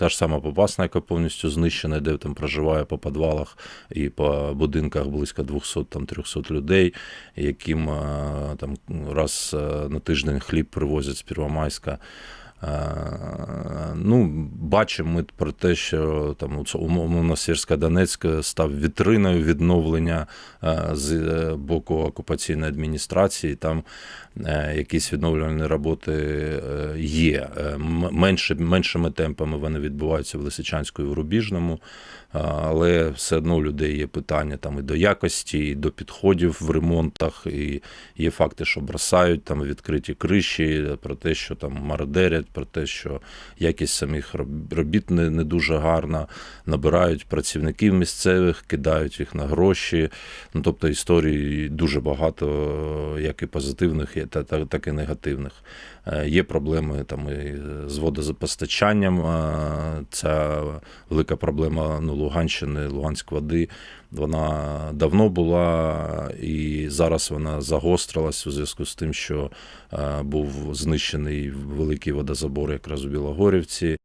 Та ж сама Попасна, яка повністю знищена, де там проживає по підвалах і по будинках близько 200-300 людей, яким е, там раз е, на тиждень хліб привозять з Первомайська. Е, Ну, бачимо ми про те, що там умовно Сєрська Донецьк став вітриною відновлення е, з е, боку окупаційної адміністрації. Там якісь відновлювальні роботи є. Менше, меншими темпами вони відбуваються в Лисичанську і в Рубіжному, але все одно у людей є питання там і до якості, і до підходів в ремонтах, і є факти, що бросають там відкриті криші, про те, що там мародерять, про те, що якість самих робіт не, не дуже гарна, набирають працівників місцевих, кидають їх на гроші. Ну, тобто історій дуже багато, як і позитивних, так і негативних. Е, Є проблеми там і з водопостачанням. е, Ця велика проблема ну, Луганщини, Луганськ води. Вона давно була, і зараз вона загострилась у зв'язку з тим, що е, був знищений великий водозабор якраз у Білогорівці.